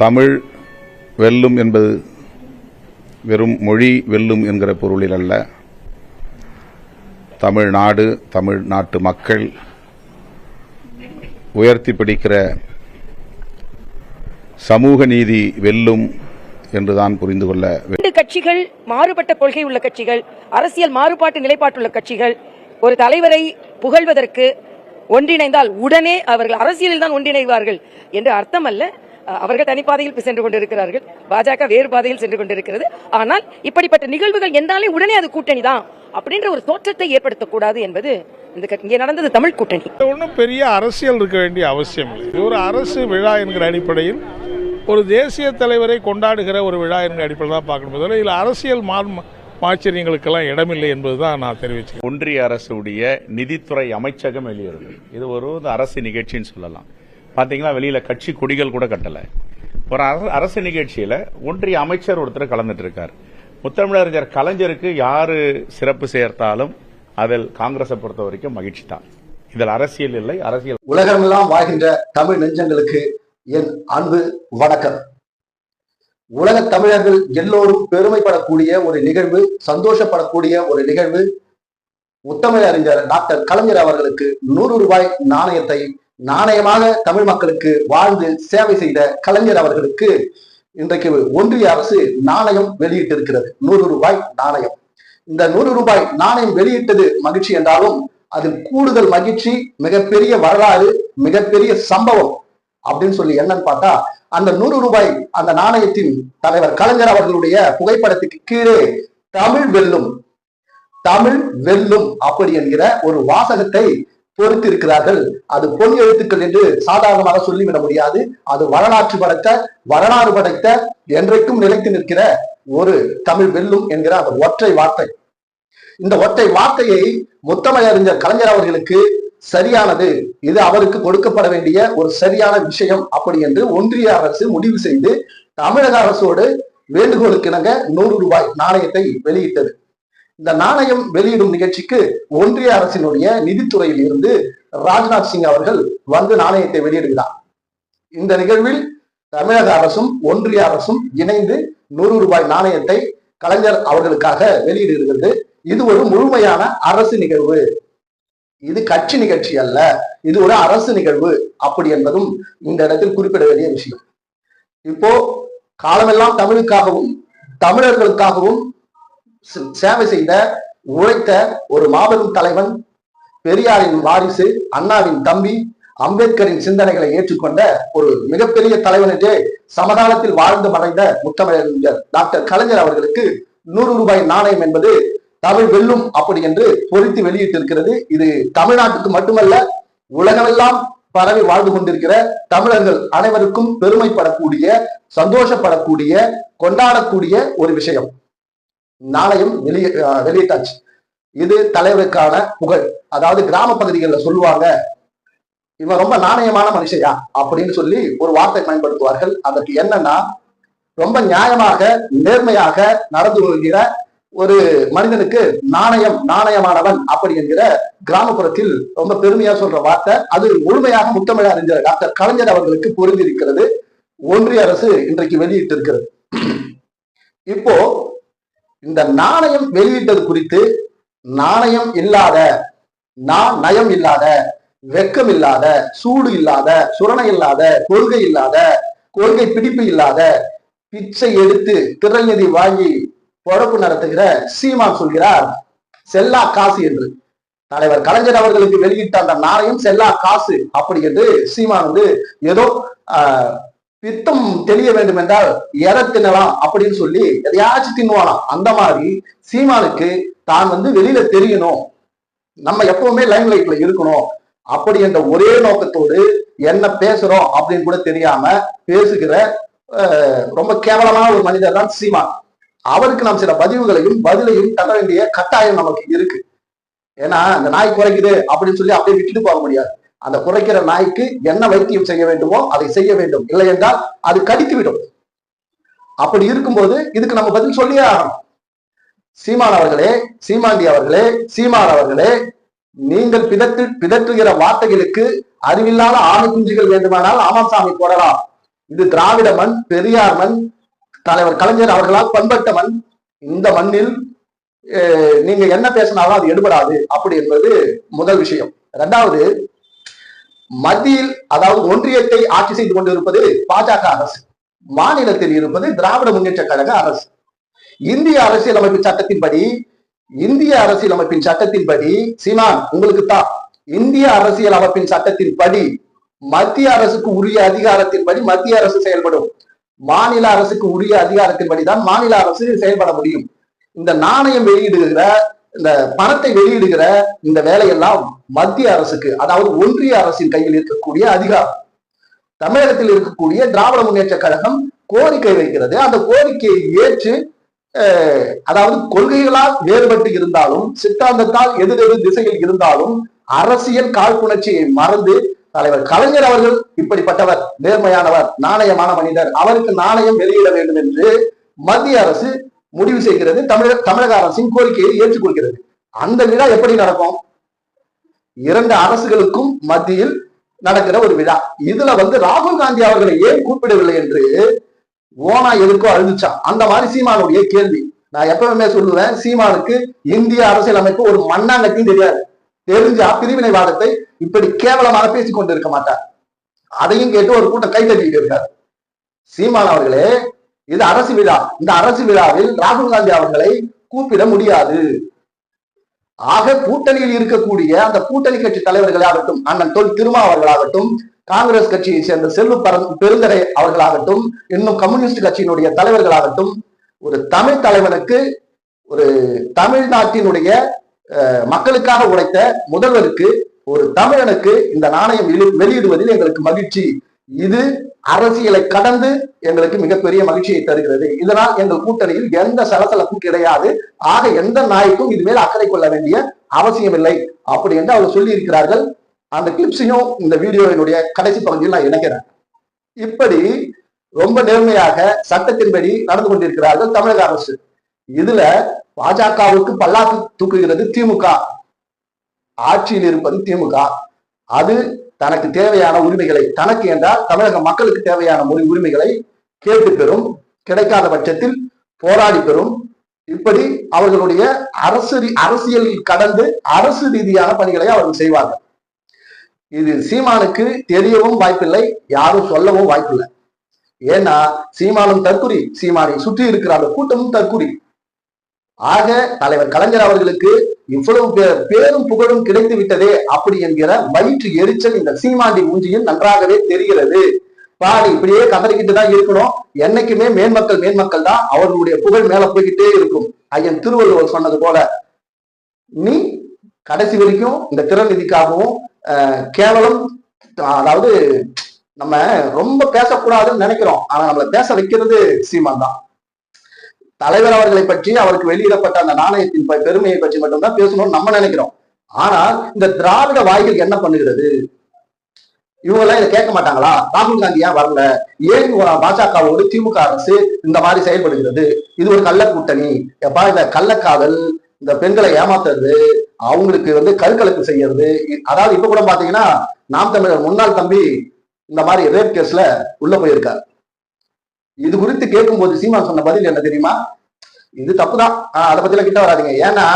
தமிழ் வெல்லும் என்பது வெறும் மொழி வெல்லும் என்கிற பொருளில் அல்ல. தமிழ்நாடு தமிழ்நாட்டு மக்கள் உயர்த்தி பிடிக்கிற சமூக நீதி வெல்லும் என்றுதான் புரிந்து கொள்ள இரண்டு கட்சிகள் மாறுபட்ட கொள்கை உள்ள கட்சிகள் அரசியல் மாறுபாட்டு நிலைப்பாட்டுள்ள கட்சிகள் ஒரு தலைவரை புகழ்வதற்கு ஒன்றிணைந்தால் உடனே அவர்கள் அரசியலில் தான் ஒன்றிணைவார்கள் என்று அர்த்தம் அல்ல அவர்கள் தனிப்பாதையில் சென்று கொண்டிருக்கிறார்கள். பாஜக வேறு பாதையில் சென்று கொண்டிருக்கிறது. ஆனால் இப்படிப்பட்ட நிகழ்வுகள் என்றாலே உடனே அது கூட்டணி தான் அப்படின்ற ஒரு தோற்றத்தை ஏற்படுத்தக்கூடாது என்பது இந்த இங்கே நடந்தது தமிழ் கூட்டணி. ஒன்றும் பெரிய அரசியல் இருக்க வேண்டிய அவசியம் இல்லை. இது ஒரு அரசு விழா என்கிற அடிப்படையில் ஒரு தேசிய தலைவரை கொண்டாடுகிற ஒரு விழா என்கிற அடிப்படையில் தான் பார்க்கணும். இதில் அரசியல் மா மாச்சரியங்களுக்கெல்லாம் இடமில்லை என்பது தான் நான் தெரிவிச்சுக்கிறேன். ஒன்றிய அரசுடைய நிதித்துறை அமைச்சகம் வெளியிடுது இது ஒரு அரசு நிகழ்ச்சின்னு சொல்லலாம். பாத்தீங்கன்னா வெளியில கட்சி கொடிகள் கூட கட்டலை. ஒரு அரசு- நிகழ்ச்சியில் நிகழ்ச்சியில ஒன்றிய அமைச்சர் ஒருத்தர் கலந்துட்டு இருக்கார். முத்தமிழறிஞர் கலைஞருக்கு யாரு சிறப்பு சேர்த்தாலும் அதில் காங்கிரஸை பொறுத்த வரைக்கும் மகிழ்ச்சி தான். இதில் அரசியல் இல்லை அரசியல் உலகமெல்லாம் வாழ்கின்ற தமிழ் நெஞ்சங்களுக்கு என் அன்பு வணக்கம். உலக தமிழர்கள் எல்லோரும் பெருமைப்படக்கூடிய ஒரு நிகழ்வு சந்தோஷப்படக்கூடிய ஒரு நிகழ்வு உத்தமிழ் அறிஞர் டாக்டர் கலைஞர் அவர்களுக்கு நூறு ரூபாய் நாணயத்தை நாணயமாக தமிழ் மக்களுக்கு வாழ்ந்து சேவை செய்த கலைஞர் அவர்களுக்கு இன்றைக்கு ஒன்றிய அரசு நாணயம் வெளியிட்டிருக்கிறது. நூறு ரூபாய் நாணயம். இந்த நூறு ரூபாய் நாணயம் வெளியிட்டது மகிழ்ச்சி என்றாலும் அதில் கூடுதல் மகிழ்ச்சி மிகப்பெரிய வரலாறு மிகப்பெரிய சம்பவம் அப்படின்னு சொல்லி என்னன்னு பார்த்தா அந்த நூறு ரூபாய் அந்த நாணயத்தின் தலைவர் கலைஞர் அவர்களுடைய புகைப்படத்துக்கு கீழே தமிழ் வெல்லும் தமிழ் வெல்லும் அப்படி என்கிற ஒரு வாசகத்தை பொறுத்து இருக்கிறார்கள் அது பொன் எழுத்துக்கள் என்று சாதாரணமாக சொல்லிவிட முடியாது. அது வரலாற்று படைத்த வரலாறு படைத்த என்றைக்கும் நிலைத்து நிற்கிற ஒரு தமிழ் வெல்லும் என்கிற அந்த ஒற்றை வார்த்தை. இந்த ஒற்றை வார்த்தையை முத்தமிழறிஞர் கலைஞர் அவர்களுக்கு சரியானது இது அவருக்கு கொடுக்கப்பட வேண்டிய ஒரு சரியான விஷயம் அப்படி என்று ஒன்றிய அரசு முடிவு செய்து தமிழக அரசோடு வேண்டுகோளுக்கு இணங்க நூறு ரூபாய் நாணயத்தை வெளியிட்டது. இந்த நாணயம் வெளியிடும் நிகழ்ச்சிக்கு ஒன்றிய அரசினுடைய நிதித்துறையில் இருந்து ராஜ்நாத் சிங் அவர்கள் வந்து நாணயத்தை வெளியிடுகிறார். இந்த நிகழ்வில் தமிழக அரசும் ஒன்றிய அரசும் இணைந்து நூறு ரூபாய் நாணயத்தை கலைஞர் அவர்களுக்காக வெளியிடுகிறது. இது ஒரு முழுமையான அரசு நிகழ்வு. இது கட்சி நிகழ்ச்சி அல்ல இது ஒரு அரசு நிகழ்வு அப்படி என்பதும் இந்த இடத்தில் குறிப்பிட வேண்டிய விஷயம். இப்போ காலமெல்லாம் தமிழுக்காகவும் தமிழர்களுக்காகவும் சேவை செய்த உழைத்த ஒரு மாபெரும் தலைவன் பெரியாரின் வாரிசு அண்ணாவின் தம்பி அம்பேத்கரின் சிந்தனைகளை ஏற்றுக்கொண்ட ஒரு மிகப்பெரிய தலைவன் என்றே சமகாலத்தில் வாழ்ந்து மறைந்த முத்தமிழறிஞர் டாக்டர் கலைஞர் அவர்களுக்கு நூறு ரூபாய் நாணயம் என்பது தமிழ் வெல்லும் அப்படி என்று பொறித்து வெளியிட்டிருக்கிறது. இது தமிழ்நாட்டுக்கு மட்டுமல்ல உலகமெல்லாம் பரவி வாழ்ந்து கொண்டிருக்கிற தமிழர்கள் அனைவருக்கும் பெருமைப்படக்கூடிய சந்தோஷப்படக்கூடிய கொண்டாடக்கூடிய ஒரு விஷயம். நாணயம் வெளியே வெளியிட்டாச்சு. இது தலைவருக்கான புகழ். அதாவது கிராம பகுதிகளில் சொல்லுவாங்க இவன் ரொம்ப நாணயமான மனுஷயா? அப்படின்னு சொல்லி ஒரு வார்த்தை பயன்படுத்துவார்கள். அதற்கு என்னன்னா ரொம்ப நியாயமாக நேர்மையாக நடந்து கொள்கிற ஒரு மனிதனுக்கு நாணயம் நாணயமானவன் அப்படி என்கிற கிராமப்புறத்தில் ரொம்ப பெருமையா சொல்ற வார்த்தை. அது முழுமையாக முத்தமிழ அறிஞர் டாக்டர் கலைஞர் அவர்களுக்கு பொருந்திருக்கிறது ஒன்றிய அரசு இன்றைக்கு வெளியிட்டிருக்கிறது. இப்போ இந்த நாணயம் வெளியிட்டது குறித்து நாணயம் இல்லாத நான் நயம் இல்லாத வெக்கம் இல்லாத சூடு இல்லாத சுரணை இல்லாத கொள்கை இல்லாத கொள்கை பிடிப்பு இல்லாத பிச்சை எடுத்து திறநிதி வாங்கி பொழப்பு நடத்துகிற சீமான் சொல்கிறார் செல்லா காசு என்று. தலைவர் கலைஞர் அவர்களுக்கு வெளியிட்ட அந்த நாணயம் செல்லா காசு. அப்படி என்று சீமான் வந்து ஏதோ பித்தம் தெளிய வேண்டும் என்றால் எதை தின்னலாம் அப்படின்னு சொல்லி எதையாச்சும் தின்னுவானாம் அந்த மாதிரி சீமானுக்கு தான் வந்து வெளியில தெரியணும். நம்ம எப்பவுமே லைம் லைட்ல இருக்கணும். அப்படி என்ற ஒரே நோக்கத்தோடு என்ன பேசுறோம் அப்படின்னு கூட தெரியாம பேசுகிற ரொம்ப கேவலமான ஒரு மனிதர் தான் சீமான். அவருக்கு நாம் சில பதிவுகளையும் பதிலையும் தர வேண்டிய கட்டாயம் நமக்கு இருக்கு. ஏன்னா அந்த நாய் குறைக்குது அப்படின்னு சொல்லி அப்படியே விட்டுட்டு போக முடியாது. அந்த குறைக்கிற நாய்க்கு என்ன வைத்தியம் செய்ய வேண்டுமோ அதை செய்ய வேண்டும். இல்லை என்றால் அது கடித்து விடும் அப்படி இருக்கும்போது இதுக்கு நம்ம பதில் சொல்லியே ஆகணும். சீமான் அவர்களே சீமாண்டி அவர்களே சீமான் அவர்களே நீங்கள் பிதற்று பிதற்றுகிற வார்த்தைகளுக்கு அறிவில்லாத ஆணு குஞ்சுகள் வேண்டுமானால் ஆமாம் சாமி போடலாம். இது திராவிட மண் பெரியார் மண் தலைவர் கலைஞர் அவர்களால் பண்பட்ட மண். இந்த மண்ணில் நீங்க என்ன பேசினாலும் அது எடுபடாது. அப்படி என்பது முதல் விஷயம். ரெண்டாவது மத்தியில் அதாவது ஒன்றியத்தை ஆட்சி செய்து கொண்டிருப்பது பாஜக அரசு மாநிலத்தில் இருப்பது திராவிட முன்னேற்ற கழக அரசு. இந்திய அரசியலமைப்பு சட்டத்தின்படி இந்திய அரசியலமைப்பின் சட்டத்தின்படி சீமான் உங்களுக்கு தான். இந்திய அரசியல் அமைப்பின் சட்டத்தின்படி மத்திய அரசுக்கு உரிய அதிகாரத்தின்படி மத்திய அரசு செயல்படும். மாநில அரசுக்கு உரிய அதிகாரத்தின்படி தான் மாநில அரசு செயல்பட முடியும். இந்த நாணயம் வெளியிடுகிற இந்த பணத்தை வெளியிடுகிற இந்த வேலையெல்லாம் மத்திய அரசுக்கு அதாவது ஒன்றிய அரசின் கையில் இருக்கக்கூடிய அதிகாரம். தமிழகத்தில் இருக்கக்கூடிய திராவிட முன்னேற்ற கழகம் கோரிக்கை வைக்கிறது. அந்த கோரிக்கையை ஏற்று அதாவது கொள்கைகளால் வேறுபட்டு இருந்தாலும் சித்தாந்தத்தால் எதிரெதிர் திசையில் இருந்தாலும் அரசியல் காழ்ப்புணர்ச்சியை மறந்து தலைவர் கலைஞர் அவர்கள் இப்படிப்பட்டவர் நேர்மையானவர் நாணயமான மனிதர் அவருக்கு நாணயம் வெளியிட வேண்டும் என்று மத்திய அரசு முடிவு செய்கிறது தமிழக தமிழக அரசின் கோரிக்கையை ஏற்றுக்கொள்கிறது. அந்த விழா எப்படி நடக்கும்? இரண்டு அரசுகளுக்கும் மத்தியில் நடக்கிற ஒரு விழா. இதுல வந்து ராகுல் காந்தி அவர்களை ஏன் கூப்பிடவில்லை என்று ஓனா எதுக்கோ அழுதுச்சான் அந்த மாதிரி சீமானுடைய கேள்வி. நான் எப்பவுமே சொல்லுவேன் சீமானுக்கு இந்திய அரசியலமைப்பு ஒரு மண்ணாங்கத்தையும் தெரியாது. தெரிஞ்சா பிரிவினைவாதத்தை இப்படி கேவலமாக பேசிக் கொண்டிருக்க மாட்டார். அதையும் கேட்டு ஒரு கூட்டம் கை தட்டிட்டு இருக்காரு. சீமான் அவர்களே இது அரசு விழா. இந்த அரசு விழாவில் ராகுல் காந்தி அவர்களை கூப்பிட முடியாது. ஆக கூட்டணியில் இருக்கக்கூடிய அந்த கூட்டணி கட்சி தலைவர்களாகட்டும் அண்ணன் தொல் திருமா அவர்களாகட்டும் காங்கிரஸ் கட்சியை சேர்ந்த செல்வ பரந் பெருந்தரை அவர்களாகட்டும் இன்னும் கம்யூனிஸ்ட் கட்சியினுடைய தலைவர்களாகட்டும் ஒரு தமிழ் தலைவனுக்கு ஒரு தமிழ்நாட்டினுடைய மக்களுக்காக உழைத்த முதல்வருக்கு ஒரு தமிழனுக்கு இந்த நாணயம் வெளி- வெளியிடுவதில் எங்களுக்கு மகிழ்ச்சி. இது அரசியலை கடந்து எங்களுக்கு மிகப்பெரிய மகிழ்ச்சியை தருகிறது. இதனால் எங்கள் கூட்டணியில் எந்த சலசலப்பும் கிடையாது. ஆக எந்த நாய்க்கும் இது மேல் அக்கறை கொள்ள வேண்டிய அவசியம் இல்லை. அப்படி என்று அவர் சொல்லி இருக்கிறார்கள் அந்த கிளிப்ஸையும் இந்த வீடியோவினுடைய கடைசி பகுதியில் நான் இணைக்கிறேன். இப்படி ரொம்ப நேர்மையாக சட்டத்தின்படி நடந்து கொண்டிருக்கிறார்கள் தமிழக அரசு. இதுல பாஜகவுக்கு பல்லாக்கு தூக்குகிறது திமுக. ஆட்சியில் இருப்பது திமுக. அது தனக்கு தேவையான உரிமைகளை தனக்கு என்றால் தமிழக மக்களுக்கு தேவையான மொழி உரிமைகளை கேட்டு பெறும் கிடைக்காத பட்சத்தில் போராடி பெறும். இப்படி அவர்களுடைய அரசு அரசியல் அரசியலில் கடந்து அரசு ரீதியான பணிகளை அவர்கள் செய்வார்கள். இது சீமானுக்கு தெரியவும் வாய்ப்பில்லை யாரும் சொல்லவும் வாய்ப்பில்லை. ஏன்னா சீமானும் தற்குறி சீமானை சுற்றி இருக்கிற அந்த கூட்டமும் தற்குறி. ஆக தலைவர் கலைஞர் அவர்களுக்கு இவ்வளவு பே- பேரும் புகழும் கிடைத்து விட்டதே அப்படி என்கிற வயிற்று எரிச்சல் இந்த சீமாண்டி மூஞ்சியில் நன்றாகவே தெரிகிறது. பாடி இப்படியே கதறிக்கிட்டு தான் இருக்கணும். என்னைக்குமே மேன்மக்கள் மேன்மக்கள் தான் அவர்களுடைய புகழ் மேல போய்கிட்டே இருக்கும். ஐயன் திருவள்ளுவர் சொன்னது போல நீ கடைசி வரைக்கும் இந்த திறநிதிக்காகவும் கேவலம் அதாவது நம்ம ரொம்ப பேசக்கூடாதுன்னு நினைக்கிறோம். ஆனா நம்மள பேச வைக்கிறது சீமான் தான். தலைவர் அவர்களை பற்றி அவருக்கு வெளியிடப்பட்ட அந்த நாணயத்தின் பெருமையை பற்றி மட்டும்தான் பேசணும்னு நம்ம நினைக்கிறோம். ஆனால் இந்த திராவிட வாய்கள் என்ன பண்ணுகிறது? இவங்க எல்லாம் இதை கேட்க மாட்டாங்களா? ராகுல் காந்தி ஏன் வரல? ஏன் பாஜகவோடு திமுக அரசு இந்த மாதிரி செயல்படுகிறது? இது ஒரு கள்ள கூட்டணி. எப்பா இந்த கள்ளக்காதல் இந்த பெண்களை ஏமாத்துறது அவங்களுக்கு வந்து கருக்கலைப்பு செய்யறது அதாவது இப்ப கூட பாத்தீங்கன்னா நாம் தமிழர் முன்னாள் தம்பி இந்த மாதிரி ரேப் கேஸ்ல உள்ள போயிருக்காரு. இது குறித்து கேட்கும்போது சீமான் சொன்ன பதில் என்ன தெரியுமா? இது தப்புதான். ஆஹ் அதை பத்திலாம் கிட்ட வராதீங்க. ஏன்னா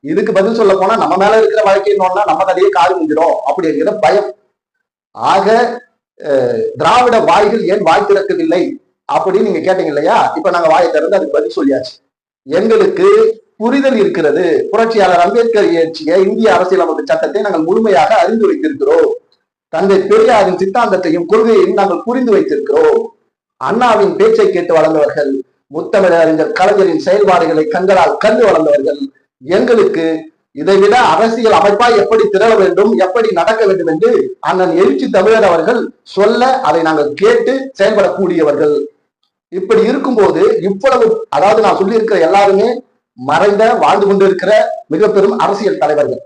இதுக்கு பதில் சொல்ல போனா நம்ம மேல இருக்கிற வாழ்க்கை நம்ம தலையே காது முடிஞ்சிடும் அப்படிங்கிற பயம். ஆக திராவிட வாய்கள் ஏன் வாய் திறக்கவில்லை அப்படின்னு நீங்க கேட்டீங்க இல்லையா? இப்ப நாங்க வாயை திறந்து அதுக்கு பதில் சொல்லியாச்சு. எங்களுக்கு புரிதல் இருக்கிறது. புரட்சியாளர் அம்பேத்கர் இயற்றிய இந்திய அரசியலமைப்பு சட்டத்தை நாங்கள் முழுமையாக அறிந்து வைத்திருக்கிறோம். தந்தை பெரியாரின் சித்தாந்தத்தையும் கொள்கையையும் நாங்கள் புரிந்து வைத்திருக்கிறோம். அண்ணாவின் பேச்சை கேட்டு வளர்ந்தவர்கள் முத்தமிழ் அறிஞர் கலைஞரின் செயல்பாடுகளை கண்களால் கண்டு வளர்ந்தவர்கள் எங்களுக்கு இதைவிட அரசியல் அமைப்பா எப்படி திரள வேண்டும் எப்படி நடக்க வேண்டும் என்று அண்ணன் எழுச்சி தமிழர் அவர்கள் சொல்ல அதை நாங்கள் கேட்டு செயல்படக்கூடியவர்கள். இப்படி இருக்கும்போது இவ்வளவு அதாவது நான் சொல்லியிருக்கிற எல்லாருமே மறைந்த வாழ்ந்து கொண்டிருக்கிற மிக பெரும் அரசியல் தலைவர்கள்.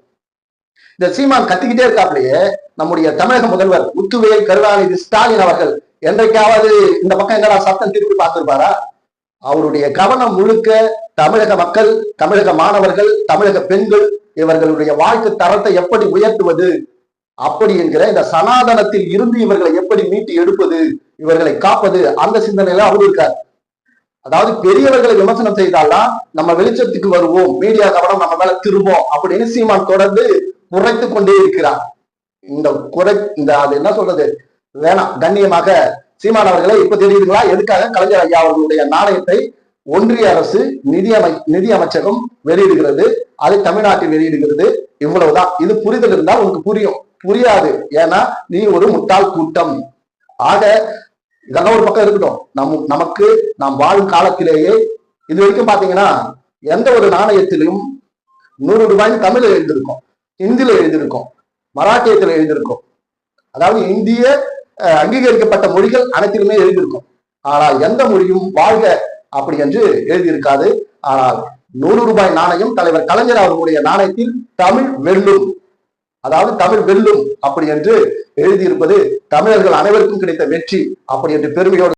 இந்த சீமான் கத்திக்கிட்டே இருக்காப்லயே நம்முடைய தமிழக முதல்வர் முத்துவேல் கருணாநிதி ஸ்டாலின் அவர்கள் என்றைக்காவது இந்த பக்கம் என்னடா சத்தம் திருப்பி பார்த்திருப்பாரா? அவருடைய கவனம் முழுக்க தமிழக மக்கள் தமிழக மாணவர்கள் தமிழக பெண்கள் இவர்களுடைய வாழ்க்கை தரத்தை எப்படி உயர்த்துவது அப்படி என்கிற இந்த சனாதனத்தில் இருந்து இவர்களை எப்படி மீட்டு எடுப்பது இவர்களை காப்பது அந்த சிந்தனையில அவர் இருக்கார். அதாவது பெரியவர்களை விமர்சனம் செய்தால்தான் நம்ம வெளிச்சத்துக்கு வருவோம் மீடியா கவனம் நம்ம மேல திரும்பும் அப்படின்னு சீமான் தொடர்ந்து குறைத்து கொண்டே இருக்கிறார். இந்த குறை இந்த அது என்ன சொல்றது? வேணாம் கண்ணியமாக சீமான் அவர்களை இப்ப தெரியுதுங்களா எதுக்காக? கலைஞர் ஐயா அவர்களுடைய நாணயத்தை ஒன்றிய அரசு நிதி அமை நிதி அமைச்சகம் வெளியிடுகிறது. அதை தமிழ்நாட்டில் வெளியிடுகிறது. இவ்வளவுதான். இது புரிதல் இருந்தால் உனக்கு புரியும். புரியாது. ஏன்னா நீ ஒரு முட்டாள் கூட்டம். ஆக இதெல்லாம் ஒரு பக்கம் இருக்கட்டும். நம் நமக்கு நாம் வாழும் காலத்திலேயே இது வரைக்கும் பாத்தீங்கன்னா எந்த ஒரு நாணயத்திலும் நூறு ரூபாய்னு தமிழ்ல எழுதியிருக்கோம். ஹிந்தியில எழுதியிருக்கும். மராட்டியத்துல எழுதியிருக்கோம். அதாவது இந்திய அங்கீகரிக்கப்பட்ட மொழிகள் அனைத்திலுமே எழுதியிருக்கும். ஆனால் எந்த மொழியும் வாழ்க அப்படி என்று எழுதியிருக்காது. ஆனால் நூறு ரூபாய் நாணயம் தலைவர் கலைஞர் அவர்களுடைய நாணயத்தில் தமிழ் வெல்லும். அதாவது தமிழ் வெல்லும் அப்படி என்று எழுதியிருப்பது தமிழர்கள் அனைவருக்கும் கிடைத்த வெற்றி அப்படி என்று பெருமையோடு